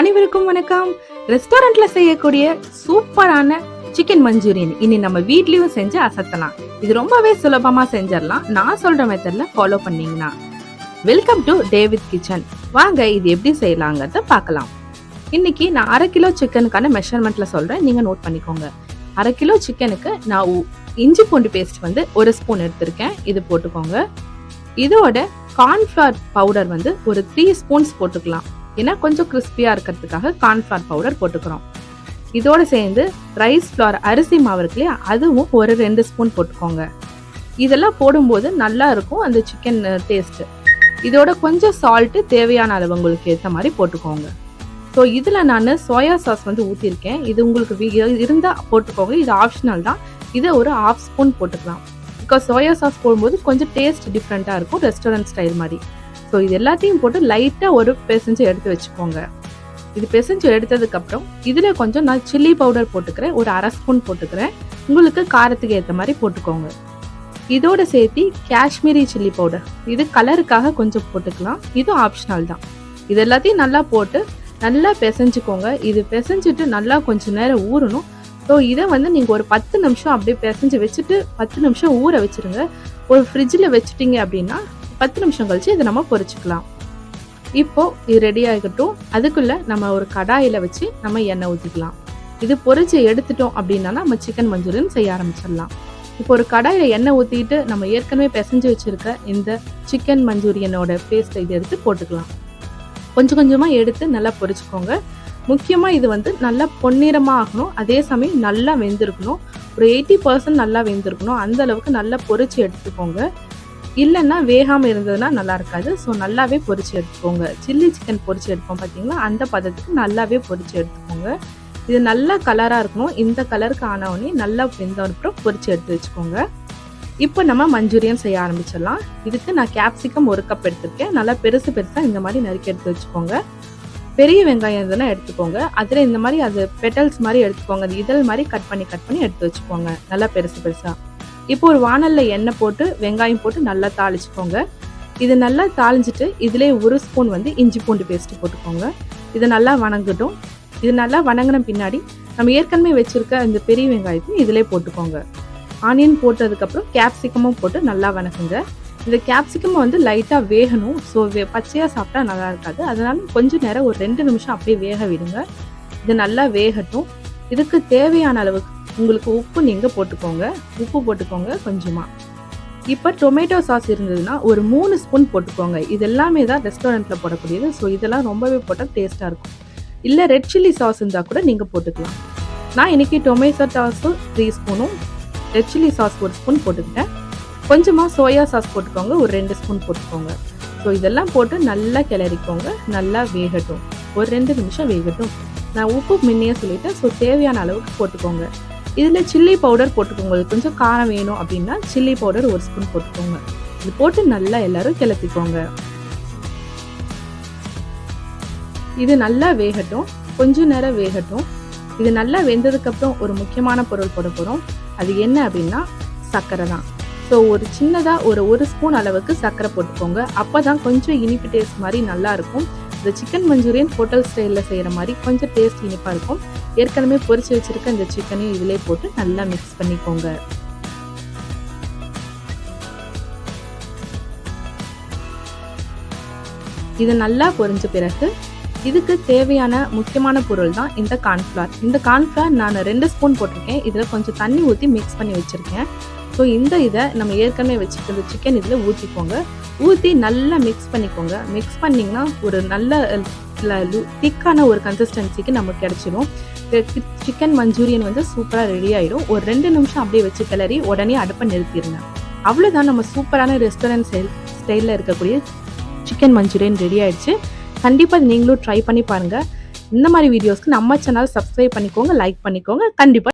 அனைவருக்கும் வணக்கம். ரெஸ்டாரண்ட்ல செய்யக்கூடிய சூப்பரான சிக்கன் மஞ்சூரியன் இனி நம்ம வீட்லயும் செஞ்சு அசத்தலாம். இது ரொம்பவே சுலபமா செஞ்சிடலாம். நான் சொல்ற மெத்தட்ல ஃபாலோ பண்ணீங்கன்னா. வெல்கம் டு டேவிட் கிச்சன் வாங்க இது எப்படி செய்யலாங்கிறத பார்க்கலாம். இன்னைக்கு நான் அரை கிலோ சிக்கனுக்கான மெஷர்மெண்ட்ல சொல்றேன். நீங்க நோட் பண்ணிக்கோங்க. அரை கிலோ சிக்கனுக்கு நான் இஞ்சி பூண்டு பேஸ்ட் வந்து ஒரு ஸ்பூன் எடுத்திருக்கேன். இது போட்டுக்கோங்க. இதோட கார்ன்ஃபிளவர் பவுடர் வந்து ஒரு த்ரீ ஸ்பூன்ஸ் போட்டுக்கலாம். ஏன்னா கொஞ்சம் கிறிஸ்பியாக இருக்கிறதுக்காக கார்ன்ஃப்ளவர் பவுடர் போட்டுக்கிறோம். இதோடு சேர்ந்து ரைஸ் ஃப்ளவர் அரிசி மாவு இருக்கு இல்லையா அதுவும் ஒரு ரெண்டு ஸ்பூன் போட்டுக்கோங்க. இதெல்லாம் போடும்போது நல்லா இருக்கும் அந்த சிக்கன் டேஸ்ட்டு இதோட கொஞ்சம் சால்ட்டு தேவையான அளவு உங்களுக்கு ஏற்ற மாதிரி போட்டுக்கோங்க. ஸோ இதில் நான் சோயா சாஸ் வந்து ஊற்றிருக்கேன் இது உங்களுக்கு இருந்தால் போட்டுக்கோங்க. இது ஆப்ஷனல் தான். இதை ஒரு ஆஃப் ஸ்பூன் போட்டுக்கலாம். பிகாஸ் சோயா சாஸ் போடும்போது கொஞ்சம் டேஸ்ட் டிஃப்ரெண்ட்டாக இருக்கும் ரெஸ்டாரண்ட் ஸ்டைல் மாதிரி. ஸோ இது எல்லாத்தையும் போட்டு லைட்டாக ஒரு பெசஞ்சு எடுத்து வச்சுக்கோங்க. இது பெசஞ்சு எடுத்ததுக்கப்புறம் இதில் கொஞ்சம் நான் சில்லி பவுடர் போட்டுக்கிறேன். ஒரு அரை ஸ்பூன் போட்டுக்கிறேன். உங்களுக்கு காரத்துக்கு ஏற்ற மாதிரி போட்டுக்கோங்க. இதோட சேர்த்து காஷ்மீரி சில்லி பவுடர் இது கலருக்காக கொஞ்சம் போட்டுக்கலாம். இதுவும் ஆப்ஷனல் தான். இது எல்லாத்தையும் நல்லா போட்டு நல்லா பிசைஞ்சுக்கோங்க. இது பிசைஞ்சிட்டு நல்லா கொஞ்சம் நேரம் ஊறணும். ஸோ இதை வந்து நீங்கள் ஒரு பத்து நிமிஷம் அப்படியே பிசைஞ்சு வச்சுட்டு பத்து நிமிஷம் ஊற வச்சிருங்க. ஒரு ஃப்ரிட்ஜில் வச்சுட்டீங்க அப்படின்னா பத்து நிமிஷம் கழிச்சு இதை நம்ம பொரிச்சுக்கலாம் இப்போ இது ரெடி ஆகிக்கட்டும் அதுக்குள்ள நம்ம ஒரு கடாயில வச்சு நம்ம எண்ணெய் ஊற்றிக்கலாம் இது பொரிச்சு எடுத்துட்டோம் அப்படின்னா நம்ம சிக்கன் மஞ்சூரியன் செய்ய ஆரம்பிச்சிடலாம். இப்போ ஒரு கடாயில எண்ணெய் ஊற்றிட்டு நம்ம ஏற்கனவே பிசைஞ்சு வச்சிருக்க இந்த சிக்கன் மஞ்சூரியனோட பேஸ்ட்டை இது எடுத்து போட்டுக்கலாம். கொஞ்சம் கொஞ்சமாக எடுத்து நல்லா பொரிச்சுக்கோங்க முக்கியமாக இது வந்து நல்லா பொன்னிறமாக ஆகணும். அதே சமயம் நல்லா வெந்திருக்கணும். ஒரு எயிட்டி பர்சன்ட் நல்லா வெந்திருக்கணும். அந்த அளவுக்கு நல்லா பொரிச்சு எடுத்துக்கோங்க. இல்லைன்னா வேகாமல் இருந்ததுன்னா நல்லா இருக்காது. ஸோ நல்லாவே பொறிச்சு எடுத்துக்கோங்க. சில்லி சிக்கன் பொறிச்சு எடுப்போம் பார்த்தீங்களா அந்த பதத்துக்கு நல்லாவே பொறிச்சு எடுத்துக்கோங்க. இது நல்ல கலராக இருக்கணும். இந்த கலருக்கு ஆனவுடனே நல்லா வெந்த அப்புறம் பொறிச்சு எடுத்து வச்சுக்கோங்க. இப்போ நம்ம மஞ்சூரியன் செய்ய ஆரம்பிச்சிடலாம். இதுக்கு நான் கேப்சிகம் ஒரு கப் எடுத்திருக்கேன். நல்லா பெருசு பெருசாக இந்த மாதிரி நறுக்கி எடுத்து வச்சுக்கோங்க. பெரிய வெங்காயம் இதெல்லாம் எடுத்துக்கோங்க. அதில் இந்த மாதிரி அது பெட்டல்ஸ் மாதிரி எடுத்துக்கோங்க. அது இதழ் மாதிரி கட் பண்ணி கட் பண்ணி எடுத்து வச்சுக்கோங்க. நல்லா பெருசு பெருசாக இப்போ ஒரு வானலில் எண்ணெய் போட்டு வெங்காயம் போட்டு நல்லா தாளிச்சுக்கோங்க. இது நல்லா தாளிஞ்சிட்டு இதிலே ஒரு ஸ்பூன் வந்து இஞ்சி பூண்டு பேஸ்ட்டு போட்டுக்கோங்க. இது நல்லா வணங்கட்டும். இது நல்லா வணங்கின பின்னாடி நம்ம ஏற்கனவே வச்சுருக்க இந்த பெரிய வெங்காயத்தையும் இதிலே போட்டுக்கோங்க. ஆனியன் போட்டதுக்கப்புறம் கேப்சிகமும் போட்டு நல்லா வணக்குங்க. இந்த கேப்சிகம் வந்து லைட்டாக வேகணும். ஸோ வே பச்சையாக சாப்பிட்டா நல்லா இருக்காது. அதனால கொஞ்சம் நேரம் ஒரு ரெண்டு நிமிஷம் அப்படியே வேக விடுங்க. இது நல்லா வேகட்டும். இதுக்கு தேவையான அளவுக்கு உங்களுக்கு உப்பு நீங்கள் போட்டுக்கோங்க. உப்பு போட்டுக்கோங்க கொஞ்சமாக இப்போ டொமேட்டோ சாஸ் இருந்ததுன்னா ஒரு மூணு ஸ்பூன் போட்டுக்கோங்க. இது எல்லாமே தான் ரெஸ்டாரண்ட்டில் போடக்கூடியது. ஸோ இதெல்லாம் ரொம்பவே போட்டால் டேஸ்ட்டாக இருக்கும். இல்லை ரெட் சில்லி சாஸ் இருந்தால் கூட நீங்கள் போட்டுக்கலாம். நான் இன்றைக்கி டொமேட்டோ சாஸும் த்ரீ ஸ்பூனும் ரெட் சில்லி சாஸ் ஒரு ஸ்பூன் போட்டுக்கிட்டேன். கொஞ்சமாக சோயா சாஸ் போட்டுக்கோங்க. ஒரு ரெண்டு ஸ்பூன் போட்டுக்கோங்க. ஸோ இதெல்லாம் போட்டு நல்லா கிளறிக்கோங்க. நல்லா வேகட்டும். ஒரு ரெண்டு நிமிஷம் வேகட்டும். நான் உப்பு முன்னையே சொல்லிட்டேன். ஸோ தேவையான அளவுக்கு போட்டுக்கோங்க. இதில் சில்லி பவுடர் போட்டுக்கோங்க. உங்களுக்கு கொஞ்சம் காரம் வேணும் அப்படின்னா சில்லி பவுடர் ஒரு ஸ்பூன் போட்டுக்கோங்க. இது போட்டு நல்லா எல்லாரும் கிளத்திக்கோங்க. இது நல்லா வேகட்டும். கொஞ்ச நேரம் வேகட்டும். இது நல்லா வெந்ததுக்கப்புறம் ஒரு முக்கியமான பொருள் போட போகிறோம் அது என்ன அப்படின்னா சர்க்கரை தான். ஸோ ஒரு சின்னதாக ஒரு ஒரு ஸ்பூன் அளவுக்கு சர்க்கரை போட்டுக்கோங்க. அப்போ தான் கொஞ்சம் இனிப்பு டேஸ்ட் மாதிரி நல்லாயிருக்கும் இந்த சிக்கன் மஞ்சூரியன் ஹோட்டல் ஸ்டைலில் செய்கிற மாதிரி கொஞ்சம் டேஸ்ட் இனிப்பாக இருக்கும். ஏற்கனவே பொரிச்சு வச்சிருக்க இந்த சிக்கனையும் இதிலே போட்டு நல்லா மிக்ஸ் பண்ணிக்கோங்க. இது நல்லா பொரிஞ்ச பிறகு இதுக்கு தேவையான முக்கியமான பொருள் தான் இந்த கார்ன்ஃப்ளார் இந்த கார்ன்ஃப்ளார் நான் ரெண்டு ஸ்பூன் போட்டிருக்கேன். இதில் கொஞ்சம் தண்ணி ஊற்றி மிக்ஸ் பண்ணி வச்சுருக்கேன். ஸோ இந்த இதை நம்ம ஏற்கனவே வச்சுருக்கிற சிக்கன் இதில் ஊற்றிக்கோங்க ஊற்றி நல்லா மிக்ஸ் பண்ணிக்கோங்க. மிக்ஸ் பண்ணிங்கன்னா ஒரு நல்ல திக்கான ஒரு கன்சிஸ்டன்சிக்கு நமக்கு கிடச்சிரும். சிக்கன் மஞ்சூரியன் வந்து சூப்பராக ரெடி ஆயிடும் ஒரு ரெண்டு நிமிஷம் அப்படியே வச்சு கிளறி உடனே அடுப்பை நிறுத்திடுங்க அவ்வளோதான் நம்ம சூப்பரான ரெஸ்டாரண்ட் ஸ்டைல் ஸ்டைலில் இருக்கக்கூடிய சிக்கன் மஞ்சூரியன் ரெடி ஆயிடுச்சு. கண்டிப்பாக நீங்களும் ட்ரை பண்ணி பாருங்கள் இந்த மாதிரி வீடியோஸ்க்கு நம்ம சேனல் சப்ஸ்கிரைப் பண்ணிக்கோங்க லைக் பண்ணிக்கோங்க. கண்டிப்பாக